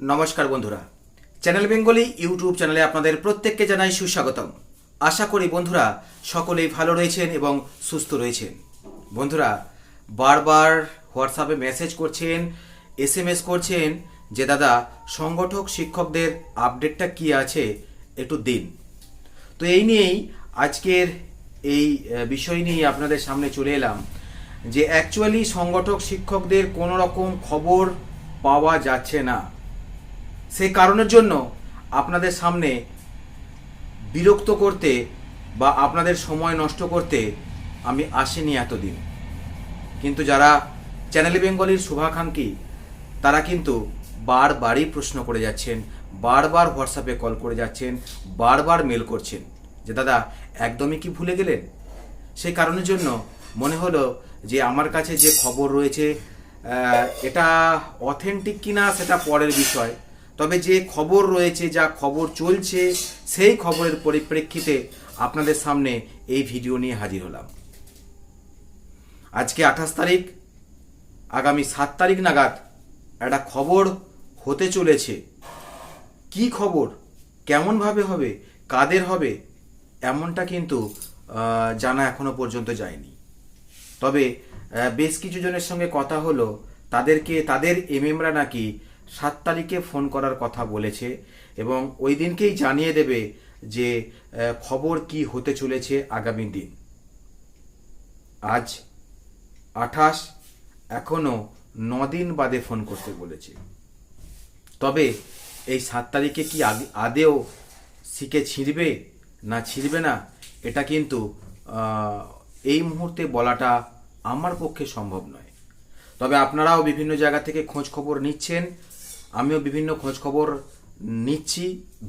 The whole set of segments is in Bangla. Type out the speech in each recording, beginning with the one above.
নমস্কার বন্ধুরা। চ্যানেল বেঙ্গলি ইউটিউব চ্যানেলে আপনাদের প্রত্যেককে জানাই সুস্বাগতম। আশা করি বন্ধুরা সকলেই ভালো রয়েছেন এবং সুস্থ রয়েছেন। বন্ধুরা, বারবার হোয়াটসঅ্যাপে মেসেজ করছেন এস এম এস করছেন যে, দাদা, সংগঠক শিক্ষকদের আপডেটটা কি আছে একটু দিন? তো এই নিয়েই আজকের এই বিষয় নিয়ে আপনাদের সামনে চলে এলাম যে অ্যাকচুয়ালি সংগঠক শিক্ষকদের কোনো রকম খবর পাওয়া যাচ্ছে না। সেই কারণের জন্য আপনাদের সামনে বিরক্ত করতে বা আপনাদের সময় নষ্ট করতে আমি আসিনি এতদিন। কিন্তু যারা চ্যানেল বেঙ্গলির শুভাকাঙ্ক্ষী, তারা কিন্তু বারবারই প্রশ্ন করে যাচ্ছেন, বারবার হোয়াটসঅ্যাপে কল করে যাচ্ছেন, বারবার মেল করছেন যে, দাদা, একদমই কি ভুলে গেলেন? সেই কারণের জন্য মনে হলো যে, আমার কাছে যে খবর রয়েছে এটা অথেন্টিক কিনা সেটা পরের বিষয়। তবে যে খবর রয়েছে, যা খবর চলছে, সেই খবরের পরিপ্রেক্ষিতে আপনাদের সামনে এই ভিডিও নিয়ে হাজির হলাম। আজকে আঠাশ তারিখ, আগামী সাত তারিখ নাগাদ একটা খবর হতে চলেছে। কি খবর? কেমনভাবে হবে? কাদের হবে? এমনটা কিন্তু জানা এখনও পর্যন্ত যায়নি। তবে বেশ কিছু জনের সঙ্গে কথা হলো। তাদেরকে, তাদের এমএমরা নাকি সাত তারিখে ফোন করার কথা বলেছে এবং ওই দিনকেই জানিয়ে দেবে যে খবর কি হতে চলেছে আগামী দিন। আজ আঠাশ, এখনও দিন বাদে ফোন করতে বলেছে। তবে এই সাত তারিখে কি আদেও শিখে ছিঁড়বে না ছিঁড়বে না, এটা কিন্তু এই মুহূর্তে বলাটা আমার পক্ষে সম্ভব নয়। তবে আপনারাও বিভিন্ন জায়গা থেকে খোঁজ খবর নিচ্ছেন আমিও বিভিন্ন খোঁজ খবর নিচ্ছি,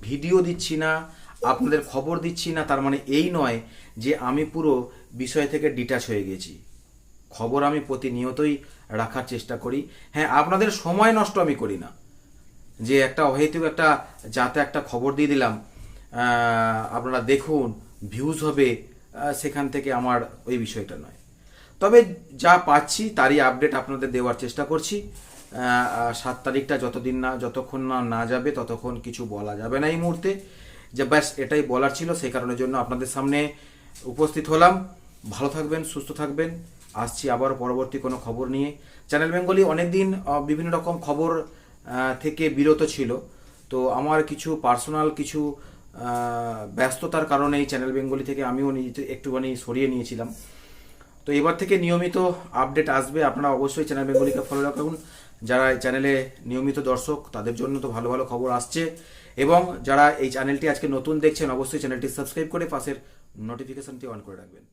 ভিডিও দিচ্ছি না, আপনাদের খবর দিচ্ছি না, তার মানে এই নয় যে আমি পুরো বিষয় থেকে ডিটাচ হয়ে গেছি। খবর আমি প্রতিনিয়তই রাখার চেষ্টা করি। হ্যাঁ আপনাদের সময় নষ্ট আমি করি না। যে একটা অহেতুক একটা যাতে একটা খবর দিয়ে দিলাম আপনারা দেখুন ভিউজ হবে সেখান থেকে আমার ওই বিষয়টা নয়। তবে যা পাচ্ছি তারই আপডেট আপনাদের দেওয়ার চেষ্টা করছি। সাত তারিখটা যতদিন না, যতক্ষণ না না যাবে, ততক্ষণ কিছু বলা যাবে না এই মুহূর্তে। যে ব্যাস, এটাই বলার ছিল, সেই কারণের জন্য আপনাদের সামনে উপস্থিত হলাম। ভালো থাকবেন, সুস্থ থাকবেন। আসছি আবার পরবর্তী কোনো খবর নিয়ে। চ্যানেল বেঙ্গলি অনেকদিন বিভিন্ন রকম খবর থেকে বিরত ছিল। তো আমার কিছু পার্সোনাল কিছু ব্যস্ততার কারণে এই চ্যানেল বেঙ্গলি থেকে আমিও নিজে একটুখানি সরিয়ে নিয়েছিলাম। তো এবার থেকে নিয়মিত আপডেট আসবে। আপনারা অবশ্যই চ্যানেল বেঙ্গলিকে ফলো রাখুন। যারা এই চ্যানেলে নিয়মিত দর্শক, তাদের জন্য তো ভালো ভালো খবর আসছে। এবং যারা এই চ্যানেলটি আজকে নতুন দেখছেন, অবশ্যই চ্যানেলটি সাবস্ক্রাইব করে পাশের নোটিফিকেশনটি অন করে রাখবেন।